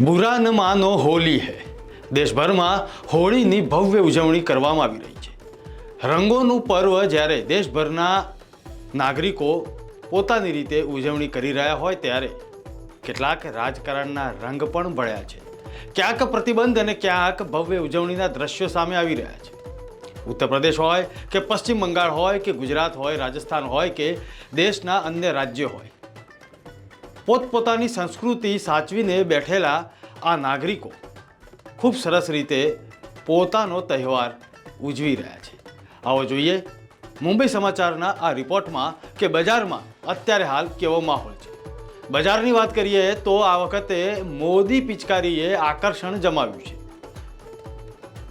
બુરા ન માનો હોલી હૈ. દેશભરમાં હોળીની ભવ્ય ઉજવણી કરવામાં આવી રહી છે. રંગોનું પર્વ જ્યારે દેશભરના નાગરિકો પોતાની રીતે ઉજવણી કરી રહ્યા હોય ત્યારે કેટલાક રાજકારણના રંગ પણ ભળ્યા છે. ક્યાંક પ્રતિબંધ અને ક્યાંક ભવ્ય ઉજવણીના દ્રશ્યો સામે આવી રહ્યા છે. ઉત્તર પ્રદેશ હોય કે પશ્ચિમ બંગાળ હોય કે ગુજરાત હોય, રાજસ્થાન હોય કે દેશના અન્ય રાજ્યો હોય પોતપોતાની સંસ્કૃતિ સાચવીને બેઠેલા આ નાગરિકો ખૂબ સરસ રીતે પોતાનો તહેવાર ઉજવી રહ્યા છે. આવો જોઈએ મુંબઈ સમાચારના આ રિપોર્ટમાં કે બજારમાં અત્યારે હાલ કેવો માહોલ છે. બજારની વાત કરીએ તો આ વખતે મોદી પિચકારીએ આકર્ષણ જમાવ્યું છે.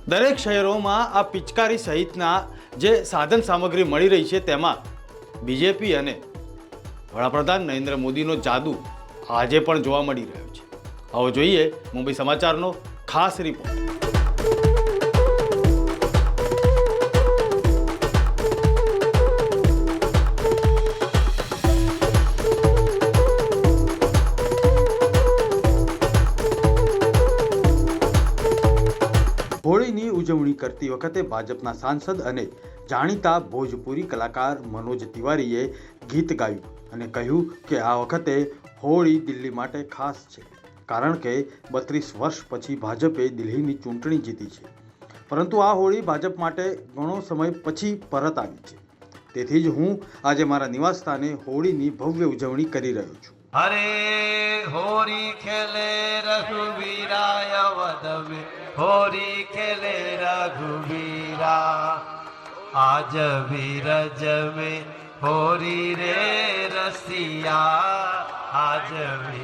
દરેક શહેરોમાં આ પિચકારી સહિતના જે સાધન સામગ્રી મળી રહી છે તેમાં બીજેપી અને વડાપ્રધાન નરેન્દ્ર મોદીનો જાદુ આજે પણ જોવા મળી રહ્યો છે. આવો જોઈએ મુંબઈ સમાચારનો ખાસ રિપોર્ટ હોળીની ઉજવણી કરતી વખતે ભાજપના સાંસદ અને જાણીતા ભોજપુરી કલાકાર મનોજ તિવારીએ ગીત ગાયું અને કહ્યું કે આ વખતે હોળી દિલ્હી માટે ખાસ છે, કારણ કે બત્રીસ વર્ષ પછી ભાજપે દિલ્હીની ચૂંટણી જીતી છે. પરંતુ આ હોળી ભાજપ માટે ઘણો સમય પછી પરત આવી છે. તેથી જ હું આજે મારા નિવાસસ્થાને હોળીની ભવ્ય ઉજવણી કરી રહ્યો છું. હરે હોરી ખેલે રઘુવીરા હોરી ખેલે રઘુવીરા. आज बीरज में होरी रे रसिया। आज भी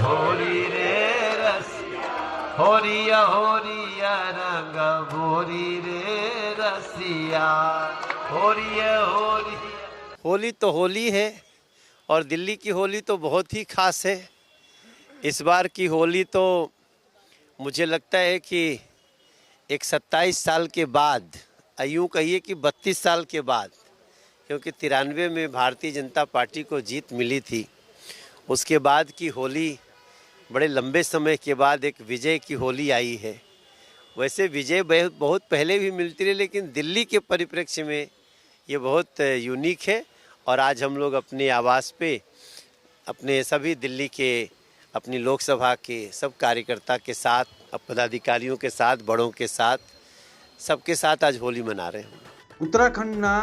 होरी रे रसिया होरिया होरिया रंग भोरी रे रसिया। होरिया, होरी। होली तो होली है और दिल्ली की होली तो बहुत ही खास है। इस बार की होली तो मुझे लगता है कि एक सत्ताईस साल के बाद यूँ कहिए कि बत्तीस साल के बाद, क्योंकि तिरानवे में भारतीय जनता पार्टी को जीत मिली थी। उसके बाद की होली, बड़े लंबे समय के बाद एक विजय की होली आई है। वैसे विजय बहुत पहले भी मिलती रही, लेकिन दिल्ली के परिप्रेक्ष्य में ये बहुत यूनिक है। और आज हम लोग अपने आवास पे, अपने सभी दिल्ली के, अपनी लोकसभा के सब कार्यकर्ता के साथ, पदाधिकारियों के साथ, बड़ों के साथ सबके साथ आज होली मना रहे हैं ઉત્તરાખંડના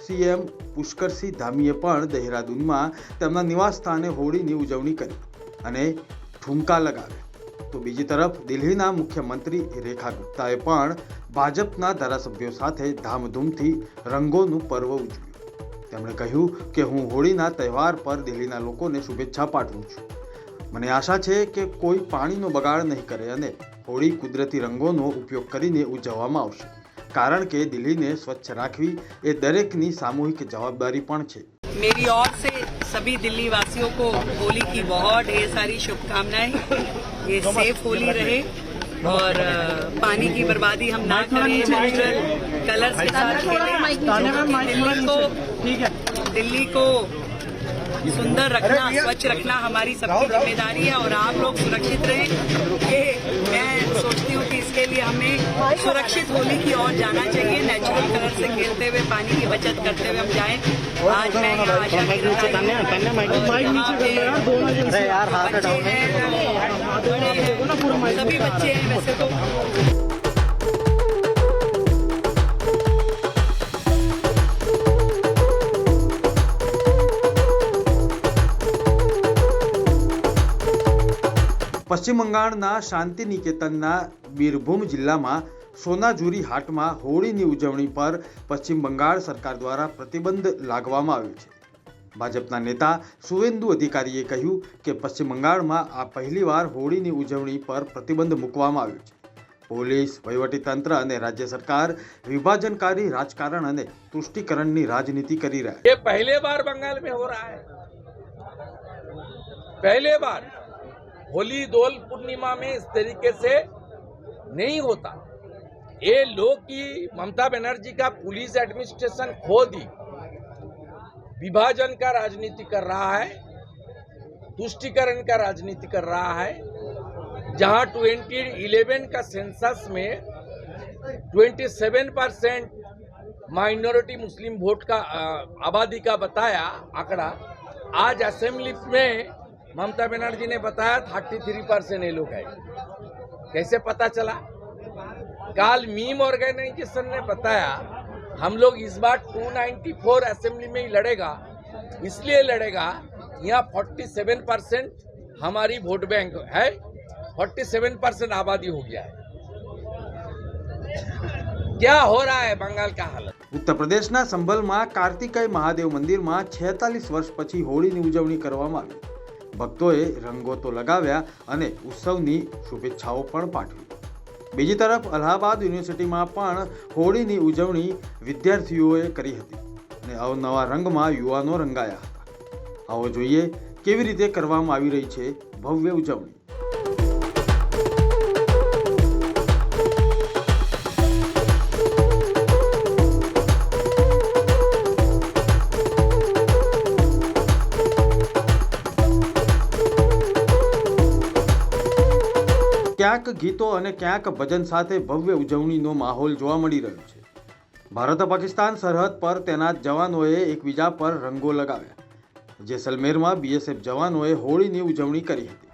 સીએમ પુષ્કરસિંહ ધામીએ પણ દહેરાદૂનમાં તેમના નિવાસ સ્થાને હોળીની ઉજવણી કરી અને ઠુમકા લગાવ્યા તો બીજી તરફ દિલ્હીના મુખ્યમંત્રી રેખા ગુપ્તાએ પણ ભાજપના ધારાસભ્યો સાથે ધામધૂમથી રંગોનું પર્વ ઉજવ્યું તેમણે કહ્યું કે હું હોળીના તહેવાર પર દિલ્હીના લોકોને શુભેચ્છા પાઠવું છું મને આશા છે કે કોઈ પાણીનો બગાડ નહીં કરે અને હોળી કુદરતી રંગોનો ઉપયોગ કરીને ઉજવવામાં આવશે કારણ કે દિલ્હીને સ્વચ્છ રાખવી એ દરેકની સામૂહિક જવાબદારી પણ છે मेरी ओर से सभी दिल्ली वासियों को होली की बहुत ढेर सारी शुभकामनाएं ये सेफ होली रहे और अ, पानी की बर्बादी हम ना करें नेचुरल कलर्स के साथ खेलें दिल्ली को दिल्ली को सुंदर रखना स्वच्छ रखना हमारी सबकी ज़िम्मेदारी है और आप लोग सुरक्षित रहें। ये मैं सोचती हूँ कि इसके लिए हमें सुरक्षित होली की ओर जाना चाहिए। नेचुरल कलर से खेलते हुए पानी की बचत करते हुए हम जाएँ। आज मैं यहाँ आशा बच्चे हैं सभी बच्चे हैं वैसे तो। પશ્ચિમ બંગાળના શાંતિ નિકેતનના બીરભૂમ જિલ્લામાં સોનાઝુરી હાટમાં હોળીની ઉજવણી પર પશ્ચિમ બંગાળ સરકાર દ્વારા પ્રતિબંધ લાગવામાં આવ્યો છે. ભાજપના નેતા સુવેન્દુ અધિકારીએ કહ્યું કે પશ્ચિમ બંગાળમાં આ પહેલીવાર હોળીની ઉજવણી પર પ્રતિબંધ મૂકવામાં આવ્યો છે. પોલીસ, વહીવટીતંત્ર અને રાજ્ય સરકાર વિભાજનકારી રાજકારણ અને તુષ્ટિકરણની રાજનીતિ કરી રહ્યા છે. પહેલી બંગાળ મેં હો બાર होली दोल पूर्णिमा में इस तरीके से नहीं होता। ये लोग की ममता बनर्जी का पुलिस एडमिनिस्ट्रेशन खो दी। विभाजन का राजनीति कर रहा है, तुष्टिकरण का राजनीति कर रहा है। जहाँ 2011 का सेंसस में 27 परसेंट माइनॉरिटी मुस्लिम वोट का आबादी का बताया आंकड़ा, आज असेंबली में ममता बनर्जी ने बताया 33 परसेंट ये लोग है कैसे पता चला काल मीम ऑर्गेनाइजेशन ने बताया हम लोग इस बार 294 असेंबली में ही लड़ेगा इसलिए लड़ेगा यहाँ 47 परसेंट हमारी वोट बैंक है 47 परसेंट आबादी हो गया है क्या हो रहा है बंगाल का हालत ઉત્તર પ્રદેશના સંભલમાં કાર્તિકાય મહાદેવ મંદિરમાં છેતાલીસ વર્ષ પછી હોળીની ઉજવણી કરવામાં આવી ભક્તોએ રંગો તો લગાવ્યા અને ઉત્સવની શુભેચ્છાઓ પણ પાઠવી. બીજી તરફ અલ્હાબાદ યુનિવર્સિટીમાં પણ હોળીની ઉજવણી વિદ્યાર્થીઓએ કરી હતી અને અવનવા રંગમાં યુવાનો રંગાયા હતા. આવો જોઈએ કેવી રીતે કરવામાં આવી રહી છે ભવ્ય ઉજવણી. ક્યાંક ગીતો અને ક્યાંક ભજન સાથે ભવ્ય ઉજવણીનો માહોલ જોવા મળી રહ્યો છે. ભારત પાકિસ્તાન સરહદ પર તેના જવાનોએ એકબીજા પર રંગો લગાવ્યા જેસલમેરમાં બીએસએફ જવાનોએ હોળીની ઉજવણી કરી હતી.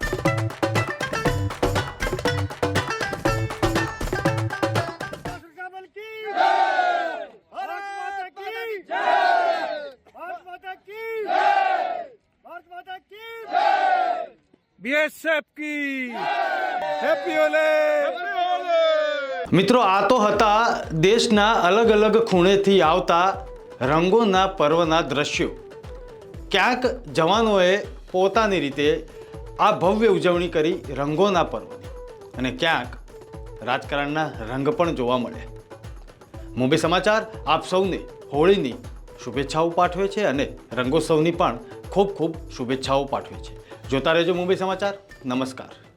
બીએસએફ કી. હેપી ઓલે મિત્રો, આ તો હતા દેશના અલગ અલગ ખૂણેથી આવતા રંગોના પર્વના દ્રશ્યો. ક્યાંક જવાનોએ પોતાની રીતે આ ભવ્ય ઉજવણી કરી રંગોના પર્વની. અને ક્યાંક રાજકારણના રંગ પણ જોવા મળે મુંબઈ સમાચાર, આપ સૌને હોળીની શુભેચ્છાઓ પાઠવે છે અને રંગોત્સવની પણ ખૂબ ખૂબ શુભેચ્છાઓ પાઠવે છે. જોતા રહેજો મુંબઈ સમાચાર. નમસ્કાર.